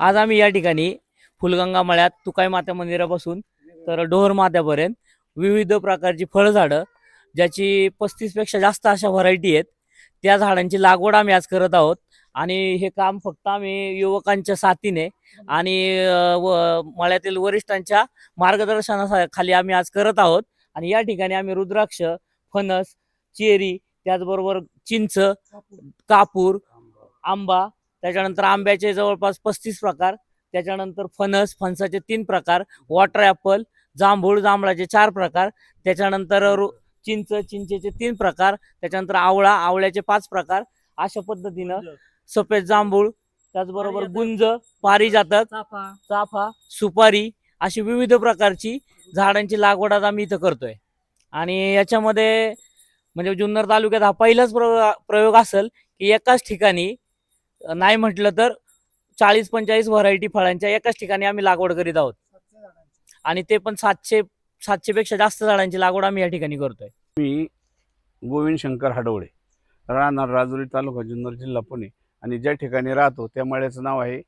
आज आम्ही या ठिकाणी फुलगंगा मळ्यात तुकाई माता मंदिरापासून तर डोहर मात्यापर्यंत विविध प्रकारची फळझाडं ज्याची पस्तीसपेक्षा जास्त अशा व्हरायटी आहेत. त्या झाडांची लागवड आम्ही आज करत आहोत. आणि हे काम फक्त आम्ही युवकांच्या साथीने आणि व मळ्यातील वरिष्ठांच्या मार्गदर्शनाखाली आम्ही आज करत आहोत. आणि या ठिकाणी आम्ही रुद्राक्ष फणस चेरी त्याचबरोबर चिंच कापूर आंबा त्याच्यानंतर आंब्याचे जवळपास पस्तीस प्रकार त्याच्यानंतर फणस फणसाचे तीन प्रकार वॉटर ॲपल जांभूळ जांभळाचे चार प्रकार त्याच्यानंतर रु- चिंच चिंचेचे तीन प्रकार त्याच्यानंतर आवळा आवळ्याचे पाच प्रकार अशा पद्धतीनं सफेद जांभूळ त्याचबरोबर गुंज पारिजातक चाफा. सुपारी अशी विविध प्रकारची झाडांची लागवड आज आम्ही इथं करतोय. आणि याच्यामध्ये म्हणजे जुन्नर तालुक्यात हा पहिलाच प्रयोग प्रयोग असेल की एकाच ठिकाणी नाही म्हटलं तर चाळीस पंचेचाळीस व्हरायटी फळांच्या एकाच ठिकाणी आम्ही लागवड करीत आहोत. आणि ते पण सातशे सातशे पेक्षा जास्त झाडांची लागवड आम्ही या ठिकाणी करतोय. मी गोविंद शंकर हाडवळे राहणार राजुरी तालुका जुन्नर जिल्हा पुणे. आणि ज्या ठिकाणी राहतो त्या मळ्याचं नाव आहे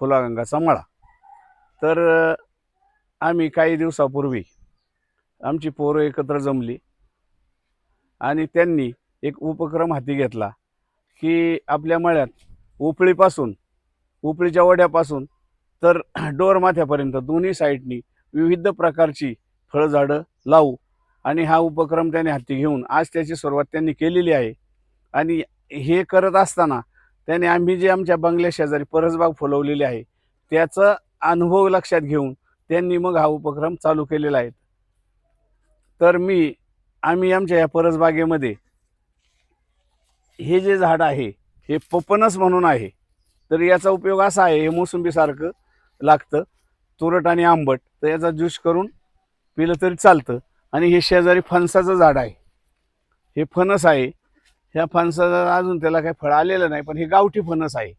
फुलागंगाचा मळा तर आम्ही काही दिवसापूर्वी आमची पोरं एकत्र जमली. आणि त्यांनी एक उपक्रम हाती घेतला की आपल्या मळ्यात उपळीपासून उपळीच्या वड्यापासून तर डोरमाथ्यापर्यंत दोन्ही साईडनी विविध प्रकारची फळझाडं लावू आणि हा उपक्रम त्याने हाती घेऊन आज त्याची सुरुवात त्यांनी केलेली आहे. आणि हे करत असताना त्याने आम्ही जे आमच्या बंगल्या शेजारी परसबाग फुलवलेली आहे त्याचा अनुभव लक्षात घेऊन त्यांनी मग हा उपक्रम चालू केलेला आहे. तर मी आम्ही आमच्या या परसबागेमध्ये हे जे झाड आहे हे पपनस म्हणून आहे. तर याचा उपयोग असा आहे हे मोसंबीसारखं लागतं. तुरट आणि आंबट तर याचा ज्यूस करून पिलं तरी चालतं. आणि हे शेजारी फणसाचं झाड आहे. हे फणस आहे. ह्या फणसाचं अजून त्याला काही फळ आलेलं नाही पण हे गावठी फणस आहे.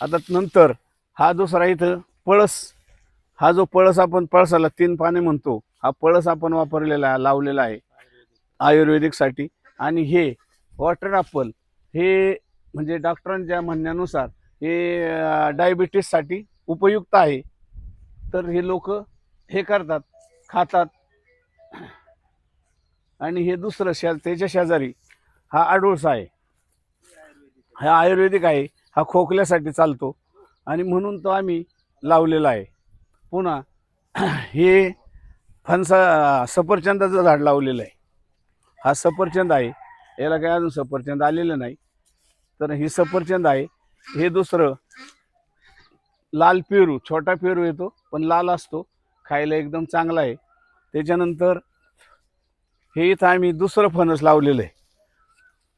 आता नंतर हा दुसरा इथं पळस. हा जो पळस आपण पळसाला तीन पाने म्हणतो हा पळस आपण वापरलेला आहे, लावलेला आहे आयुर्वेदिकसाठी. आणि हे वॉटर ॲपल हे म्हणजे डॉक्टरांच्या म्हणण्यानुसार हे डायबिटीससाठी उपयुक्त आहे. तर हे लोक हे करतात खातात. आणि हे दुसरं शे त्याच्या शेजारी हा आडूळसा आहे. हा आयुर्वेदिक आहे हा खोकल्यासाठी चालतो. आणि म्हणून तो आम्ही लावलेला आहे. पुन्हा हे फणसा सफरचंदाचं झाड लावलेलं आहे. हा सफरचंद आहे. याला काय अजून सफरचंद आलेलं नाही. तर ही सफरचंद आहे. हे दुसरं लाल पेरू छोटा पेरू येतो पण लाल असतो. खायला एकदम चांगला आहे. त्याच्यानंतर हे इथं आम्ही दुसरं फणस लावलेलं आहे.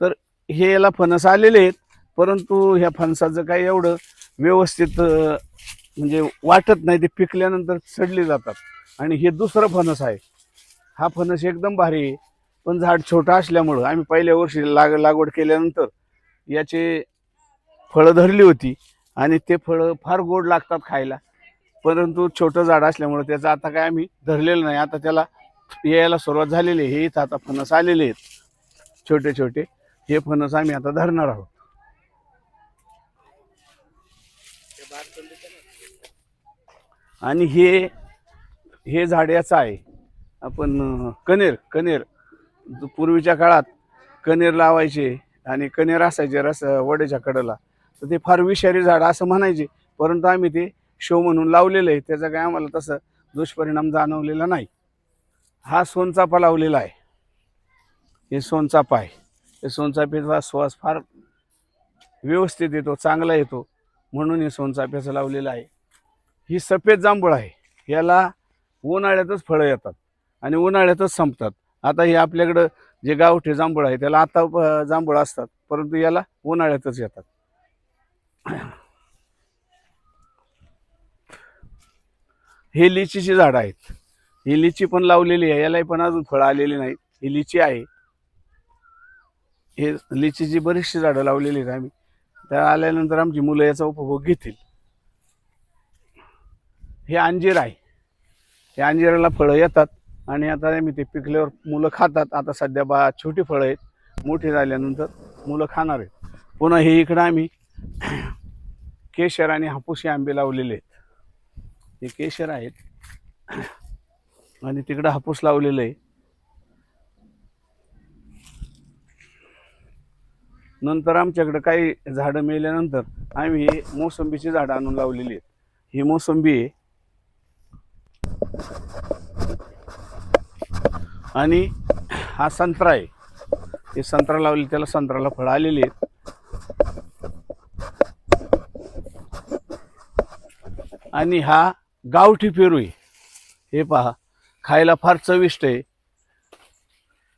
तर हे याला फणस आलेले आहेत परंतु ह्या फणसाचं काही एवढं व्यवस्थित म्हणजे वाटत नाही ते पिकल्यानंतर सडले जातात. आणि हे दुसरं फणस आहे. हा फणस एकदम भारी आहे. पण झाड छोटं असल्यामुळं आम्ही पहिल्या वर्षी लाग लागवड केल्यानंतर याचे फळं धरली होती आणि ते फळं फार गोड लागतात खायला. परंतु छोटं झाड असल्यामुळं त्याचं आता काय आम्ही धरलेलं नाही. आता त्याला यायला सुरुवात झालेली आहे. हे इथं आता फणस आलेले आहेत. छोटे छोटे. हे फणस आम्ही आता धरणार आहोत. आणि हे हे झाड याचं आहे. आपण कनेर कनेर. पूर्वीच्या काळात कणेर लावायचे आणि कणेर असायचे रस वड्याच्या कडेला. तर ते फार विषारी झाड असं म्हणायचे. परंतु आम्ही ते शो म्हणून लावलेलं आहे. त्याचा काय आम्हाला तसं दुष्परिणाम जाणवलेला नाही. हा सोनचापा लावलेला आहे. हे सोनचापा आहे. हे सोनचाफेचा श्वास फार व्यवस्थित येतो चांगला येतो. म्हणून हे सोनचाफ्याचं लावलेलं आहे. ही सफेद जांभूळ आहे. याला उन्हाळ्यातच फळं येतात आणि उन्हाळ्यातच संपतात. आता हे आपल्याकडं जे गावठे जांभूळ आहे त्याला आता जांभूळ असतात परंतु याला उन्हाळ्यातच येतात. हे लिचीची झाडं आहेत. ही लिची पण लावलेली आहे यालाही पण अजून फळं आलेली नाहीत. ही लिची आहे. हे लिचीची बरीचशी झाडं लावलेली आहेत आम्ही. त्या आल्यानंतर आमची मुलं याचा उपभोग घेतील. हे अंजीर आहे. या अंजिराला फळं येतात. आणि आता आम्ही ते पिकल्यावर मुलं खातात. आता सध्या बा छोटी फळं आहेत. मोठी झाल्यानंतर मुलं खाणार आहेत. पुन्हा हे इकडं आम्ही केशर आणि हापूस हे आंबे लावलेले आहेत. हे केशर आहेत. आणि तिकडं हापूस लावलेलं आहे. नंतर आमच्याकडं काही झाडं मेल्यानंतर आम्ही हे मोसंबीची झाडं आणून लावलेली आहेत. ही मोसंबी आहे. आणि हा संत्रा आहे. हे संत्रा लावले त्याला संत्राला फळं आलेली आहेत. आणि हा गावठी पेरू आहे. हे पहा खायला फार चविष्ट आहे.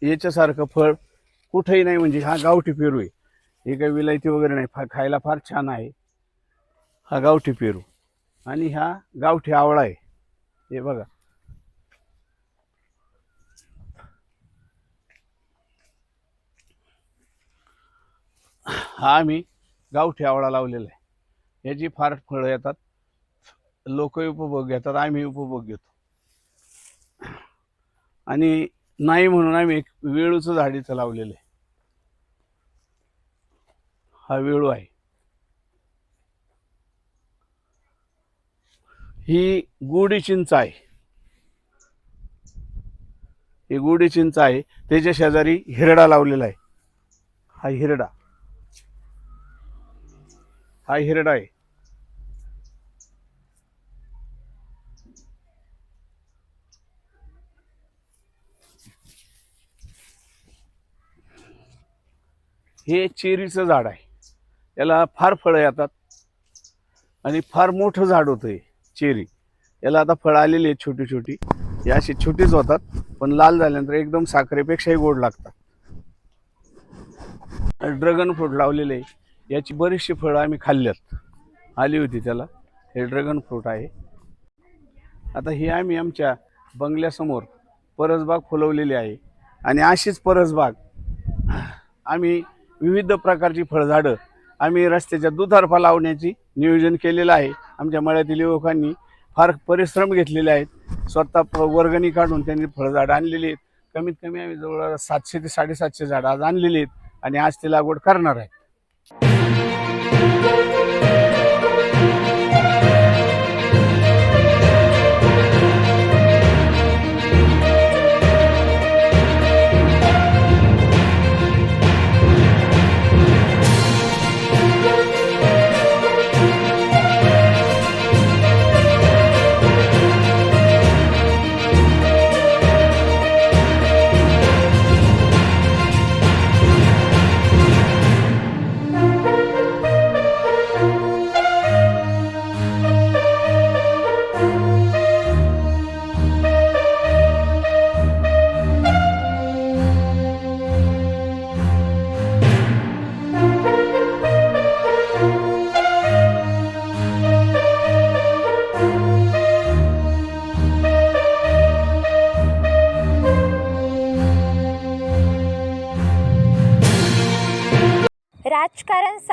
याच्यासारखं फळ कुठेही नाही म्हणजे हा गावठी पेरू आहे. हे काही विलायती वगैरे नाही फा खायला फार छान आहे. हा गावठी पेरू. आणि हा गावठी आवळा आहे. हे बघा. हा आम्ही गावठी आवळा लावलेला आहे. याची फार फळं येतात. लोक उपभोग घेतात आम्ही उपभोग घेतो. आणि नाही म्हणून आम्ही एक वेळूचं झाड इथं लावलेलं आहे. हा वेळू आहे. ही गुढी चिंच आहे. ही गुढी चिंच आहे. त्याच्या शेजारी हिरडा लावलेला आहे. हा हिरडा. हा हिरडा आहे हे चेरीचं झाड आहे. याला फार फळं येतात. आणि फार मोठं झाड होतं हे चेरी. याला आता फळं आलेली आहेत छोटी छोटी हे अशी छोटीच होतात पण लाल झाल्यानंतर एकदम साखरेपेक्षाही गोड लागतात. ड्रॅगन फ्रूट लावलेले आहे. याची बरीचशी फळं आम्ही खाल्ल्यात. आली होती त्याला. हे ड्रॅगन फ्रूट आहे. आता ही आम्ही आमच्या बंगल्यासमोर परसबाग फुलवलेली आहे. आणि अशीच परसबाग आम्ही विविध प्रकारची फळझाडं आम्ही रस्त्याच्या दुधारफा लावण्याची नियोजन केलेलं आहे. आमच्या मळ्यातील युवकांनी फार परिश्रम घेतलेले आहेत. स्वतः प- वर्गणी काढून त्यांनी फळझाडं आणलेली आहेत. कमीत कमी आम्ही जवळ सातशे ते साडेसातशे झाडं आज आणलेली आहेत. आणि आज ती लागवड करणार आहेत. you